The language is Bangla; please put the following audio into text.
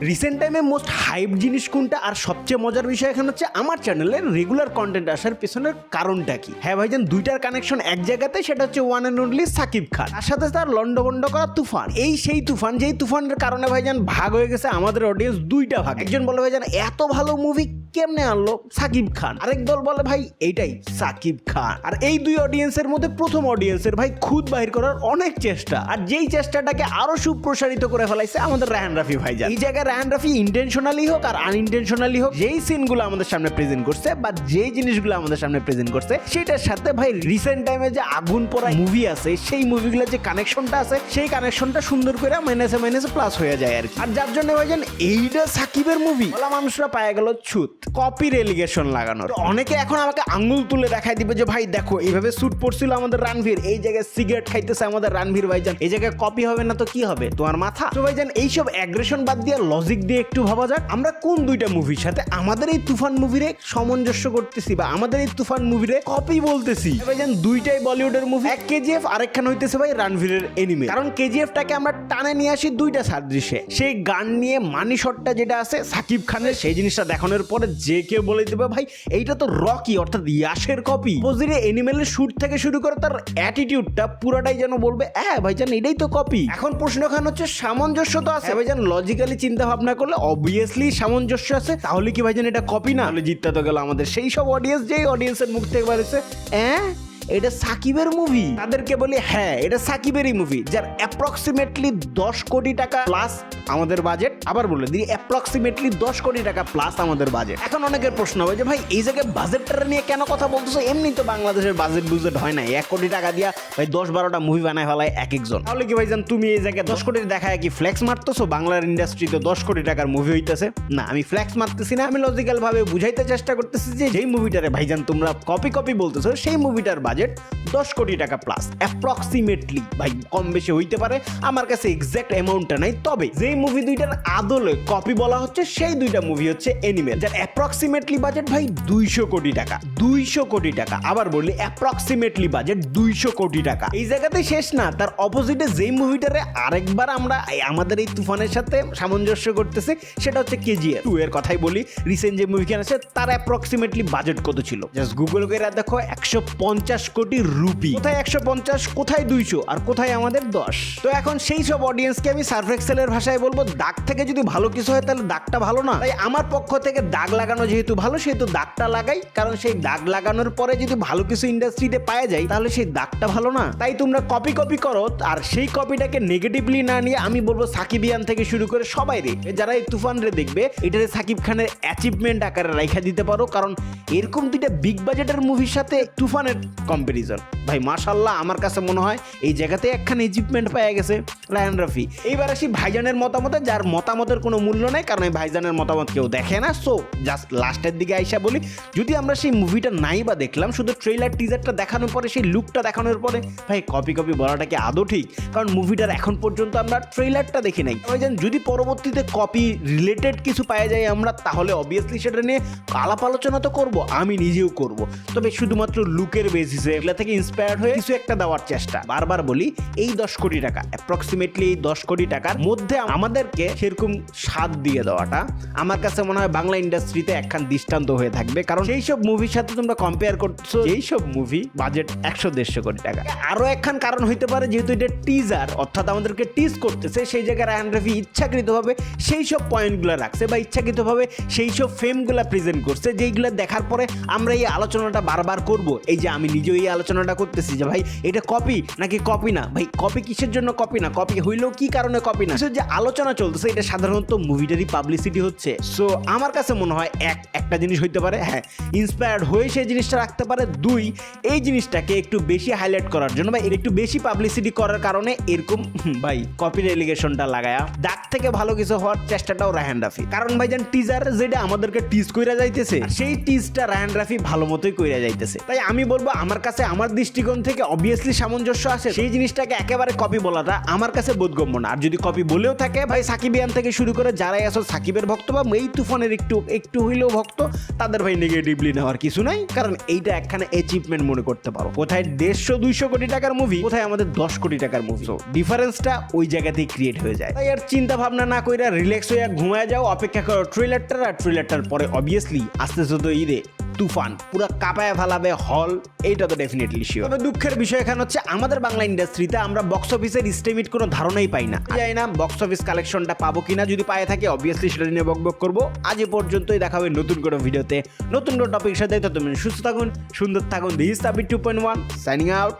রিসেন্ট টাইমে মোস্ট হাইপ জিনিস কোনটা? আর সবচেয়ে মজার বিষয় এখানে হচ্ছে আমার চ্যানেলের রেগুলার কন্টেন্ট আসার পেছনের কারণটা কি? হ্যাঁ ভাইজান, দুইটার কানেকশন এক জায়গাতে, সেটা হচ্ছে one and only Shakib Khan. তার সাথে তার লন্ডভন্ড করা তুফান। এই সেই তুফান, যেই তুফানের কারণে ভাইজান ভাগ হয়ে গেছে আমাদের অডিয়েন্স দুইটা ভাগ। একজন বলে, ভাইজান, এত ভালো মুভি কেমনে আনলো? সাকিব খান। আরেক দল বলে, ভাই, এইটাই সাকিব খান। আর এই দুই অডিয়েন্সের মধ্যে প্রথম অডিয়েন্সের ভাই খুদ বাহির করার অনেক চেষ্টা। আর যেই চেষ্টাটাকে আরও সুপ্রসারিত করে ফেলাইছে আমাদের রাহান রাফি ভাইজান। এই জায়গায় রাহান রাফি ইন্টেনশনালি হোক আর আনইনটেনশনালি হোক, যেই সিনগুলো আমাদের সামনে প্রেজেন্ট করছে বা যেই জিনিসগুলো আমাদের সামনে প্রেজেন্ট করছে, সেটার সাথে ভাই রিসেন্ট টাইমে যে আগুন পড়া মুভি আছে, সেই মুভিগুলোর যে কানেকশনটা আছে, সেই কানেকশনটা সুন্দর করে মাইনাসে মাইনাসে প্লাস হয়ে যায় আর কি। আর যার জন্য ভাইজান, এইটা সাকিবের মুভি বলা মানুষরা পায়ে গেল ছুত। কপির এলিগেশন লাগানোর। অনেকে এখন আমাকে আঙ্গুল তুলে দেখাই দিবে যে, ভাই, দেখো, এইভাবে স্যুট পড়ছিল আমাদের রানভীর, এই জায়গায় সিগারেট খাইতেছে আমাদের রানভীর ভাইজান, এই জায়গায় কপি হবে না তো কি হবে? তোমার মাথা। তো ভাইজান, এইসব অ্যাগ্রেশন বাদ দিয়ে লজিক দিয়ে একটু ভাবা যাক, আমরা কোন দুইটা মুভির সাথে আমাদের এই তুফান মুভিরে সামঞ্জস্য করতেছি বা আমাদের এই তুফান মুভিরে কপি বলতেছি? ভাইজান, দুইটাই বলিউডের মুভি এক কেজিএফ আরেকখান হইতেছে ভাই রানভীরের এনিমে কারণ কেজিএফটাকে আমরা টানে নিয়ে আসি দুইটা সাদৃশ্যে। সেই গান নিয়ে মানি শটটা যেটা আছে, সাকিব খানের, সেই জিনিসটা দেখানোর পরে যে কেউ বলে দেবে ভাই এইটা তো রকি অর্থাৎ ইয়াসের কপি পজিরে এনিমেলের শুট থেকে শুরু করে তার অ্যাটিটিউডটা পুরাটাই যেন বলবে হ্যাঁ ভাই ভাইজান এটাই তো কপি এখন প্রশ্ন এখন হচ্ছে সামঞ্জস্য তো আছে। ভাই ভাইজান লজিক্যালি চিন্তা ভাবনা করলে অবভিয়াসলি সামঞ্জস্য আছে। তাহলে কি ভাই জান এটা কপি না? তাহলে জিততে তো গেল আমাদের। সেই সব অডিয়েন্স যেই অডিয়েন্সের মুখ থেকে বাড়িছে হ্যাঁ এটা সাকিবের মুভি তাদেরকে বলি হ্যাঁ এটা সাকিবেরই মুভি যার অ্যাপ্রক্সিমেটলি দশ কোটি টাকা প্লাস আমাদের বাজেট আবার বলে দিই অ্যাপ্রক্সিমেটলি দশ কোটি টাকা প্লাস আমাদের বাজেট এখন অনেকের প্রশ্ন হবে যে, ভাই, এই জায়গায় বাজেটটা নিয়ে কেন কথা বলতেছো? এমনি তো বাংলাদেশের বাজেট বুজেট হয় না এক কোটি টাকা দিয়া, ভাই, দশ বারোটা মুভি বানায় ফেলায় এক একজন। তাহলে কি ভাই ভাইজান, তুমি এই জায়গায় দশ কোটি দেখায় কি ফ্লেক্স মারতেছো? বাংলার ইন্ডাস্ট্রিতে দশ কোটি টাকার মুভি হইতেছে। না, আমি ফ্ল্যাক্স মারতেছি না, আমি লজিক্যাল ভাবে বুঝাইতে চেষ্টা করতেছি যে, যেই মুভিটারে ভাইজান, তোমরা কপি কপি বলতেছো, সেই মুভিটার বাজেট দশ কোটি টাকা প্লাস অ্যাপ্রক্সিমেটলি ভাই কম বেশি হইতে পারে। আমার কাছে এক্সাক্ট অ্যামাউন্টটা নাই, তবে যেই মুভি দুইটার আদলে কপি বলা হচ্ছে, সেই দুইটা মুভি হচ্ছে এনিমেল যার অ্যাপ্রক্সিমেটলি বাজেট ভাই দুইশো কোটি টাকা, দুইশো কোটি টাকা। আবার বললি অ্যাপ্রক্সিমেটলি বাজেট দুইশো কোটি টাকা। এই জায়গাতে শেষ না, তার অপোজিটে যেই মুভিটারে আরেকবার আমরা আমাদের এই তুফানের সাথে সামঞ্জস্য করতেছি, সেটা হচ্ছে কেজিএফ টু এর কথাই বলি রিসেন্ট যে মুভিখান আছে তার অ্যাপ্রক্সিমেটলি বাজেট কত ছিল? জাস্ট গুগল করে দেখো, একশো পঞ্চাশ কোটি রুপি। কোথায় একশো পঞ্চাশ, কোথায় দুইশো, আর কোথায় আমাদের দশ? তো এখন সেই সব অডিয়েন্সকে আমি সার্ফ এক্সেলের ভাষায় বলব, দাগ থেকে যদি ভালো কিছু হয় তাহলে দাগটা ভালো না। তাই আমার পক্ষ থেকে দাগ লাগানো যেহেতু ভালো, সেহেতু দাগটা লাগাই। কারণ সেই দাগ লাগানোর পরে যদি ভালো কিছু ইন্ডাস্ট্রিতে পাওয়া যায়, তাহলে সেই দাগটা ভালো না। তাই তোমরা কপি কপি করো, আর সেই কপিটাকে নেগেটিভলি না নিয়ে আমি বলব সাকিবিয়ান থেকে শুরু করে সবাই রে। যারা এই তুফান রে দেখবে এটাতে সাকিব খানের অ্যাচিভমেন্ট আকারে রাইখা দিতে পারো। কারণ এরকম দুইটা বিগ বাজেটের মুভির সাথে তুফানের কম্পারিজন ভাই মাশাল্লাহ আমার কাছে মনে হয় এই জায়গাতে একখান অ্যাচিভমেন্ট পাওয়া গেছে রায়ান রাফি এইবার আসি ভাইজানের মতামতে, যার মতামতের কোনো মূল্য নেই, কারণ এই ভাইজানের মতামত কেউ দেখে না। সো জাস্ট লাস্টের দিকে আইসা বলি, যদি আমরা সেই মুভিটা নাই বা দেখলাম, শুধু ট্রেলার টিজারটা দেখানোর পরে, সেই লুকটা দেখানোর পরে, ভাই কপি কপি বলাটা কি আদৌ ঠিক? কারণ মুভিটার এখন পর্যন্ত আমরা ট্রেলারটা দেখি নাই। ভাইজান যদি পরবর্তীতে কপি রিলেটেড কিছু পাওয়া যায় আমরা, তাহলে অবভিয়াসলি সেটা নিয়ে আলাপ আলোচনা তো করব, আমি নিজেও করব। তবে শুধুমাত্র লুকের বেসিসে এগুলা থেকে ইন্সপায়ার্ড হয়ে কিছু একটা দেওয়ার চেষ্টা। বারবার বলি, এই দশ কোটি টাকা অ্যাপ্রক্সিমেটলি এই দশ কোটি টাকার মধ্যে আমাদেরকে সেরকম স্বাদ দিয়ে দেওয়াটা আমার কাছে মনে হয় বাংলা ইন্ডাস্ট্রিতে একখান দৃষ্টান্ত হয়ে থাকবে। কারণ সেই সব মুভির সাথে তোমরা কম্পেয়ার করছ এই সব মুভি বাজেট একশো দেড়শো কোটি টাকা। আরও একখান কারণ হইতে পারে, যেহেতু এটা টিজার অর্থাৎ আমাদেরকে টিজ করতেছে, সেই জায়গায় রায়ান রফি ইচ্ছাকৃতভাবে সেই সব পয়েন্টগুলো রাখছে বা ইচ্ছাকৃতভাবে সেই সব ফেমগুলো প্রেজেন্ট করছে, যেইগুলো দেখার পরে আমরা এই আলোচনাটা বারবার করব। এই যে আমি নিজেও এই আলোচনাটা করতেছি যে ভাই, এটা কপি নাকি কপি না? ভাই কপি কিসের জন্য কপি না? কপি হইলেও কি কারণে কপি না? যে আলোচনা চলতেছে, এটা সাধারণত মুভিটারই পাবলিসিটি হচ্ছে। সো আমার কাছে মনে হয় এক, একটা জিনিস হইতে পারে হ্যাঁ ইন্সপায়ার্ড হয়ে সেই জিনিসটা রাখতে পারে। দুই, এই জিনিসটাকে একটু বেশি হাইলাইট করার জন্য বা একটু বেশি পাবলিসিটি করার কারণে এরকম ভাই কপির এলিগেশনটা লাগায়া ডাক থেকে ভালো কিছু হওয়ার চেষ্টাটাও রায়হান রাফি। কারণ ভাইজান টিজার যেটা আমাদেরকে টিজ কইরা যাইতেছে সেই টিজটা রায়হান রাফি ভালো মতোই কইরা যাইতেছে। তাই আমি বলব, আমার কাছে আমার দৃষ্টিকোণ থেকে অবভিয়াসলি সামঞ্জস্য আছে। সেই জিনিসটাকে একেবারে কপি বলাটা আমার কাছে বোধগম্য না। আর যদি কপি বলেও থাকে, ভাই সাকিবিয়ান থেকে শুরু করে যারাই আসো, সাকিবের ভক্ত বা এই তুফানের একটু একটু হইলেও ভক্ত, তাদের ভাই নেগেটিভলি নেওয়ার কিছু নাই। কারণ এইটা একখানে অ্যাচিভমেন্ট মনে করতে পারো। কোথায় দেড়শো, দুইশো কোটি টাকার মুভি কোথায় আমাদের দশ কোটি টাকার মুভি তো ডিফারেন্সটা ওই জায়গাতেই ক্রিয়েট হয়ে যায়। তাই আর চিন্তা ভাবনা না কইরা রিল্যাক্স হয়ে ঘুমায় যাও, অপেক্ষা করো ট্রেলারটার আর ট্রেলারটার পরে অবভিয়াসলি আস্তে আস্তে ঈদে তুফান পুরো কাঁপায় ফেলাবে হল এইটা তো ডেফিনেটলি শিওর তবে দুঃখের বিষয় এখানে হচ্ছে আমাদের বাংলা ইন্ডাস্ট্রিতে আমরা বক্স অফিসের স্টেমিট কোনো ধারণাই পাই না। যাই না বক্স অফিস কালেকশনটা পাবো কিনা যদি পায়ে থাকে অবভিয়াসলি সেটা নিয়ে বক বক করব। আজ এ পর্যন্তই দেখা হবে নতুন কোনো ভিডিওতে নতুন কোনো টপিক সাথে তুমি সুস্থ থাকুন সুন্দর থাকুন। দিস আবি two point one signing out